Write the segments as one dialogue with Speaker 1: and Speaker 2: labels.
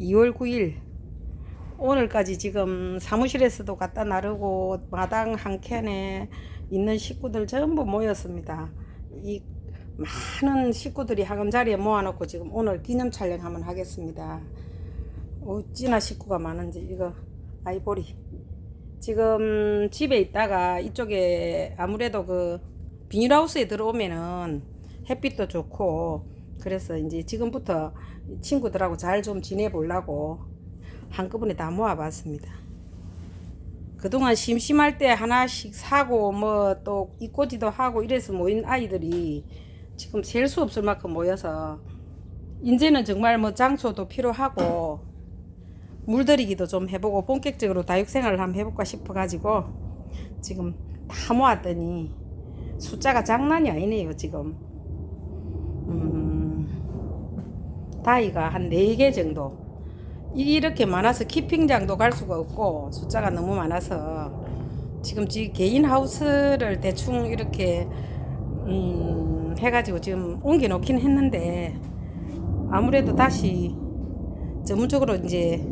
Speaker 1: 2월 9일 오늘까지 지금 사무실에서도 갖다 나르고 마당 한 켠에 있는 식구들 전부 모였습니다. 이 많은 식구들이 한 자리에 모아놓고 지금 오늘 기념 촬영 한번 하겠습니다. 어찌나 식구가 많은지 이거 아이보리 지금 집에 있다가 이쪽에 아무래도 그 비닐하우스에 들어오면은 햇빛도 좋고 그래서 이제 지금부터 친구들하고 잘 좀 지내보려고 한꺼번에 다 모아봤습니다. 그동안 심심할 때 하나씩 사고 뭐또 이꼬지도 하고 이래서 모인 아이들이 지금 셀 수 없을 만큼 모여서 이제는 정말 뭐 장소도 필요하고 물들이기도 좀 해보고 본격적으로 다육생활을 한번 해볼까 싶어가지고 지금 다 모았더니 숫자가 장난이 아니네요 지금 음, 다이가 한 4개 정도. 이렇게 많아서 키핑장도 갈 수가 없고 숫자가 너무 많아서 지금 지 개인 하우스를 대충 이렇게 음, 해가지고 지금 옮겨 놓긴 했는데 아무래도 다시 전문적으로 이제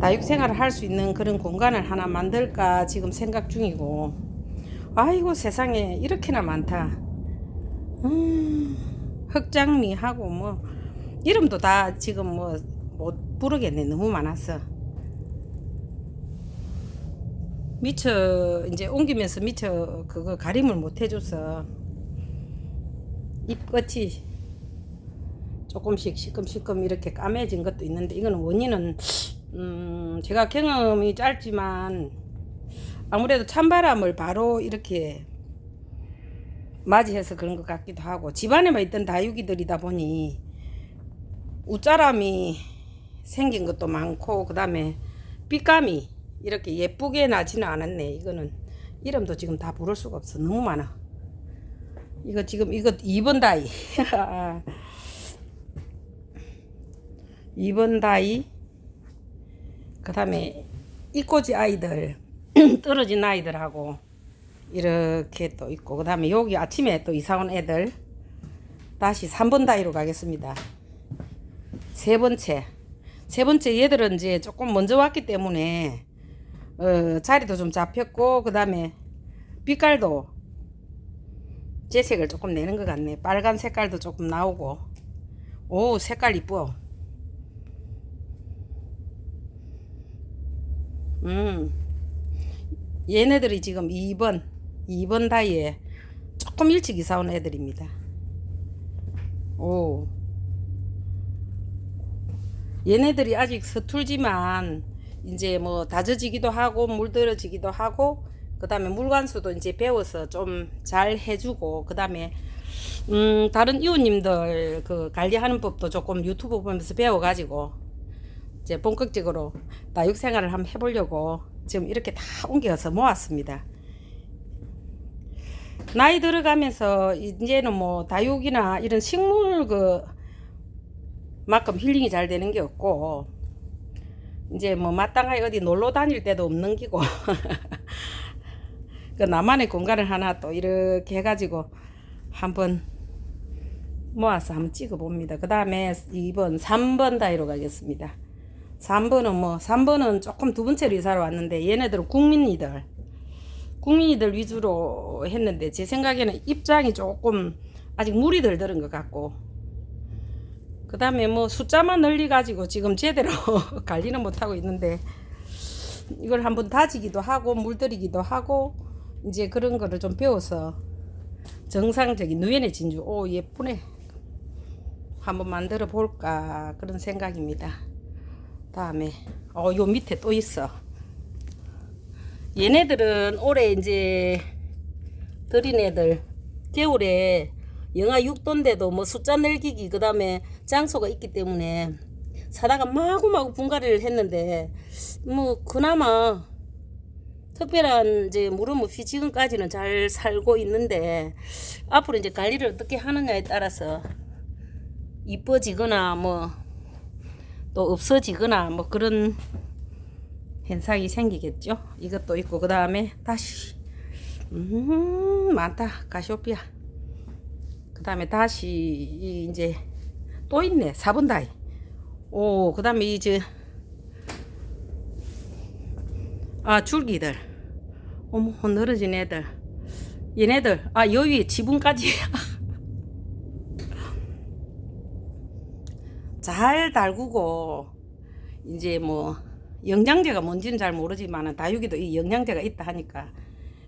Speaker 1: 다육 생활을 할 수 있는 그런 공간을 하나 만들까 지금 생각 중이고. 아이고 세상에 이렇게나 많다. 음, 흑장미하고 뭐 이름도 다 지금 뭐 못 부르겠네. 너무 많았어 미처 이제 옮기면서 미처 그거 가림을 못 해줘서 잎끝이 조금씩 시끔시끔 이렇게 까매진 것도 있는데 이거는 원인은 음 제가 경험이 짧지만 아무래도 찬바람을 바로 이렇게 맞이해서 그런 것 같기도 하고 집안에만 있던 다육이들이다 보니 웃자람이 생긴 것도 많고 그 다음에 빛감이 이렇게 예쁘게 나지는 않았네. 이거는 이름도 지금 다 부를 수가 없어. 너무 많아. 이거 지금 이거 2번 다이. 2번 다이. 그 다음에 이꼬지 아이들 떨어진 아이들하고 이렇게 또 있고 그 다음에 여기 아침에 또 이사 온 애들 다시 3번 다이로 가겠습니다 세 번째. 세 번째 얘들은 이제 조금 먼저 왔기 때문에 어, 자리도 좀 잡혔고 그 다음에 빛깔도 재색을 조금 내는 것 같네. 빨간 색깔도 조금 나오고. 오 색깔 이뻐. 음. 얘네들이 지금 2번 2번 다이에 조금 일찍 이사 온 애들입니다. 오 얘네들이 아직 서툴지만 이제 뭐 다져지기도 하고 물들어지기도 하고 그 다음에 물관수도 이제 배워서 좀 잘 해주고 그 다음에 음 다른 이웃님들 그 관리하는 법도 조금 유튜브 보면서 배워가지고 이제 본격적으로 다육 생활을 한번 해보려고 지금 이렇게 다 옮겨서 모았습니다. 나이 들어가면서 이제는 뭐 다육이나 이런 식물 그 만큼 힐링이 잘 되는 게 없고 이제 뭐 마땅하게 어디 놀러 다닐 때도 없는 기고 그 나만의 공간을 하나 또 이렇게 해가지고 한번 모아서 한번 찍어 봅니다. 그 다음에 2번, 3번 다이로 가겠습니다. 3번은 뭐, 3번은 조금 두 번째로 이사를 왔는데 얘네들은 국민이들, 국민이들 위주로 했는데 제 생각에는 입장이 조금 아직 물이 덜 들은 것 같고 그 다음에 뭐 숫자만 늘리 가지고 지금 제대로 관리는 못하고 있는데 이걸 한번 다지기도 하고 물들이기도 하고 이제 그런 거를 좀 배워서 정상적인 누엔의 진주 오 예쁘네. 한번 만들어 볼까 그런 생각입니다. 다음에 어요 밑에 또 있어. 얘네들은 올해 이제 들인 애들 겨울에 영하 6도인데도 뭐 숫자 늘기기 그 다음에 장소가 있기 때문에 사다가 마구마구 분갈이를 했는데 뭐 그나마 특별한 이제 물음 없이 지금까지는 잘 살고 있는데 앞으로 이제 관리를 어떻게 하느냐에 따라서 이뻐지거나 뭐 또 없어지거나 뭐 그런 현상이 생기겠죠. 이것도 있고 그 다음에 다시 음 많다 가시오피아. 그 다음에 다시 이 이제 또 있네 4번 다이 오, 그 다음에 이제, 아, 줄기들. 어머, 늘어진 애들. 얘네들, 아, 여기 지붕까지. 잘 달구고, 이제 뭐, 영양제가 뭔지는 잘 모르지만, 다육이도 이 영양제가 있다 하니까,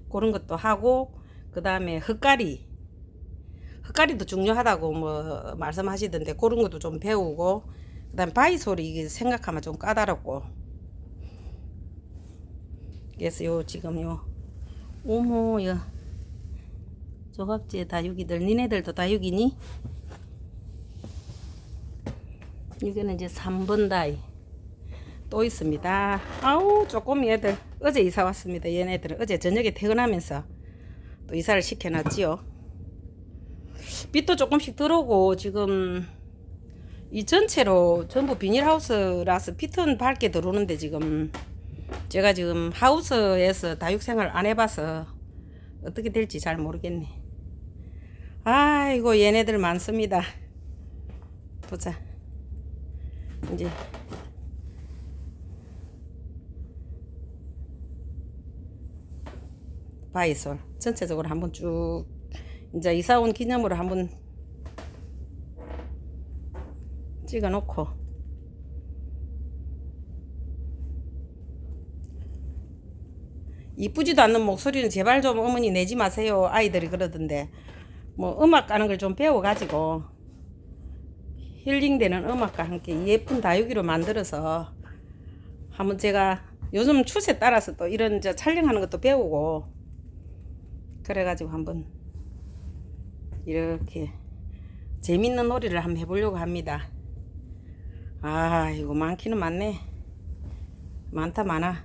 Speaker 1: 그런 것도 하고, 그 다음에 흙가리. 흙가리도 중요하다고 뭐 말씀하시던데 그런 것도 좀 배우고 그다음 바이솔이 이게 생각하면 좀 까다롭고. 그래서 요 지금 요 오모 요 조각제 다육이들 니네들도 다육이니? 이거는 이제 3번 다이 또 있습니다. 아우 조금 얘들 어제 이사 왔습니다. 얘네들은 어제 저녁에 퇴근하면서 또 이사를 시켜놨지요 빛도 조금씩 들어오고 지금 이 전체로 전부 비닐하우스라서 빛은 밝게 들어오는데 지금 제가 지금 하우스에서 다육생활 안 해봐서 어떻게 될지 잘 모르겠네. 아이고 얘네들 많습니다. 보자. 이제 바이솔 전체적으로 한번 쭉 이제 이사 온 기념으로 한번 찍어 놓고. 이쁘지도 않는 목소리는 제발 좀 어머니 내지 마세요. 아이들이 그러던데. 뭐 음악 가는 걸 좀 배워 가지고 힐링되는 음악과 함께 예쁜 다육이로 만들어서 한번 제가 요즘 추세 따라서 또 이런 저 촬영하는 것도 배우고 그래가지고 한번 이렇게 재밌는 놀이를 한번 해보려고 합니다. 아, 이거 많기는 많네. 많다, 많아.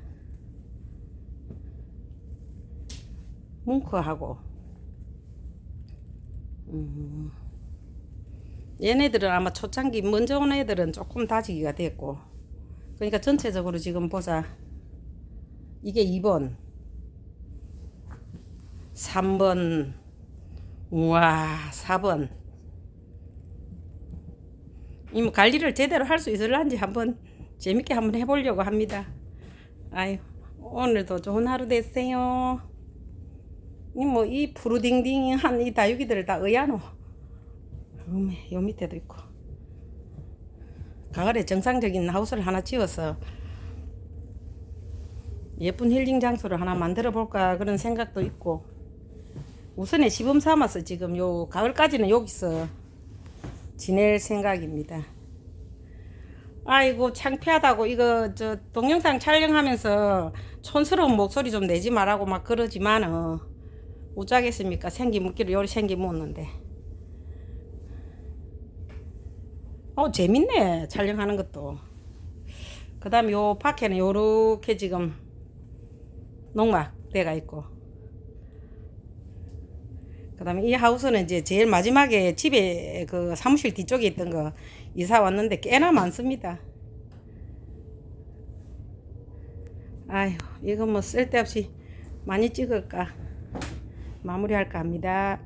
Speaker 1: 뭉크하고. 음. 얘네들은 아마 초창기 먼저 온 애들은 조금 다지기가 됐고. 그러니까 전체적으로 지금 보자. 이게 2번. 3번. 우와, 4번. 이뭐 관리를 제대로 할 수 있을런지 한번 재밌게 한번 해보려고 합니다. 아유, 오늘도 좋은 하루 되세요. 이 뭐 이 푸르딩딩한 이 다육이들을 다 의야노. 음에 요 밑에도 있고. 가을에 정상적인 하우스를 하나 지어서 예쁜 힐링 장소를 하나 만들어 볼까 그런 생각도 있고 우선에 시범 삼아서 지금 요 가을까지는 여기서 지낼 생각입니다. 아이고 창피하다고. 이거 저 동영상 촬영하면서 촌스러운 목소리 좀 내지 말라고 막 그러지만은 어쩌겠습니까? 생기 묻기로 요리 생기 묻는데. 어 재밌네 촬영하는 것도. 그 다음에 요 밖에는 요렇게 지금 농막 대가 있고 그 다음에 이 하우스는 이제 제일 마지막에 집에 그 사무실 뒤쪽에 있던 거 이사 왔는데 꽤나 많습니다. 아휴, 이거 뭐 쓸데없이 많이 찍을까? 마무리할까 합니다.